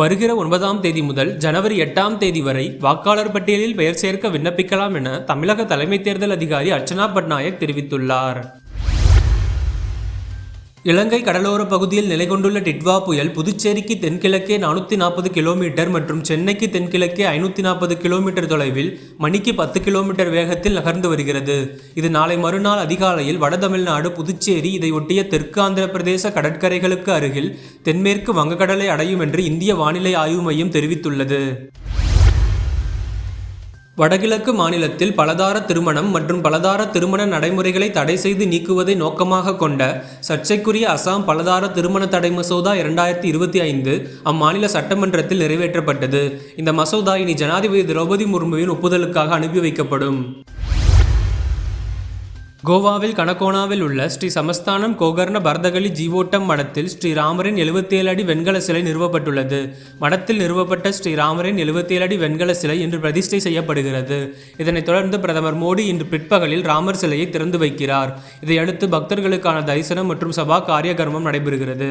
வருகிற ஒன்பதாம் தேதி முதல் ஜனவரி எட்டாம் தேதி வரை வாக்காளர் பட்டியலில் பெயர் சேர்க்க விண்ணப்பிக்கலாம் என தமிழக தலைமை தேர்தல் அதிகாரி அர்ச்சனா பட்நாயக் தெரிவித்துள்ளார். இலங்கை கடலோர பகுதியில் நிலை கொண்டுள்ள டிட்வா புயல் புதுச்சேரிக்கு தென்கிழக்கே நானூற்றி நாற்பது கிலோமீட்டர் மற்றும் சென்னைக்கு தென்கிழக்கே ஐநூற்றி நாற்பது கிலோமீட்டர் தொலைவில் மணிக்கு பத்து கிலோமீட்டர் வேகத்தில் நகர்ந்து வருகிறது. இது நாளை மறுநாள் அதிகாலையில் வட தமிழ்நாடு புதுச்சேரி இதை ஒட்டிய தெற்கு ஆந்திர பிரதேச கடற்கரைகளுக்கு அருகில் தென்மேற்கு வங்கக்கடலை அடையும் என்று இந்திய வானிலை ஆய்வு மையம் தெரிவித்துள்ளது. வடகிழக்கு மாநிலத்தில் பலதார திருமணம் மற்றும் பலதார திருமண நடைமுறைகளை தடை செய்து நீக்குவதை நோக்கமாக கொண்ட சர்ச்சைக்குரிய அசாம் பலதார திருமண தடை மசோதா இரண்டாயிரத்தி இருபத்தி ஐந்து அம்மாநில சட்டமன்றத்தில் நிறைவேற்றப்பட்டது. இந்த மசோதா இனி ஜனாதிபதி திரௌபதி முர்முவின் ஒப்புதலுக்காக அனுப்பி வைக்கப்படும். கோவாவில் கனகோனாவில் உள்ள ஸ்ரீ சமஸ்தானம் கோகர்ண பரதகளி ஜீவோட்டம் மடத்தில் ஸ்ரீராமரின் எழுபத்தேழு அடி வெண்கல சிலை நிறுவப்பட்டுள்ளது. மடத்தில் நிறுவப்பட்ட ஸ்ரீராமரின் எழுபத்தேழு அடி வெண்கல சிலை இன்று பிரதிஷ்டை செய்யப்படுகிறது. இதனைத் தொடர்ந்து பிரதமர் மோடி இன்று பிற்பகலில் ராமர் சிலையை திறந்து வைக்கிறார். இதையடுத்து பக்தர்களுக்கான தரிசனம் மற்றும் சபா காரியகர்மம் நடைபெறுகிறது.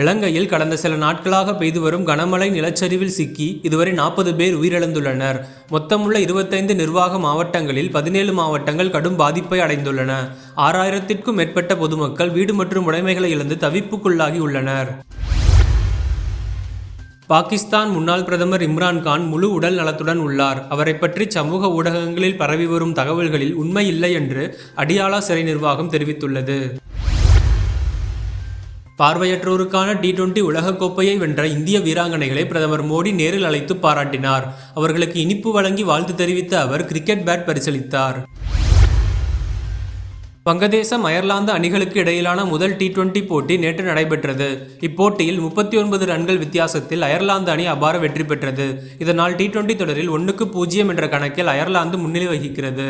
இலங்கையில் கடந்த சில நாட்களாக பெய்து வரும் கனமழை நிலச்சரிவில் சிக்கி இதுவரை நாற்பது பேர் உயிரிழந்துள்ளனர். மொத்தமுள்ள இருபத்தைந்து நிர்வாக மாவட்டங்களில் பதினேழு மாவட்டங்கள் கடும் பாதிப்பை அடைந்துள்ளன. ஆறாயிரத்திற்கும் மேற்பட்ட பொதுமக்கள் வீடு மற்றும் உடைமைகளை இழந்து தவிப்புக்குள்ளாகி உள்ளனர் பாகிஸ்தான் முன்னாள் பிரதமர் இம்ரான் கான் முழு உடல் நலத்துடன் உள்ளார். அவரை பற்றி சமூக ஊடகங்களில் பரவி வரும் தகவல்களில் உண்மை இல்லை என்று அடியாலா சிறை நிர்வாகம் தெரிவித்துள்ளது. பார்வையற்றோருக்கான டி டுவெண்டி உலகக்கோப்பையை வென்ற இந்திய வீராங்கனைகளை பிரதமர் மோடி நேரில் அழைத்து பாராட்டினார். அவர்களுக்கு இனிப்பு வழங்கி வாழ்த்து தெரிவித்த அவர் கிரிக்கெட் பேட் பரிசளித்தார். வங்கதேசம் அயர்லாந்து அணிகளுக்கு இடையிலான முதல் டி டுவெண்டி போட்டி நேற்று நடைபெற்றது. இப்போட்டியில் முப்பத்தி ஒன்பது ரன்கள் வித்தியாசத்தில் அயர்லாந்து அணி அபார வெற்றி பெற்றது. இதனால் டி டுவெண்டி தொடரில் ஒன்றுக்கு பூஜ்ஜியம் என்ற கணக்கில் அயர்லாந்து முன்னிலை வகிக்கிறது.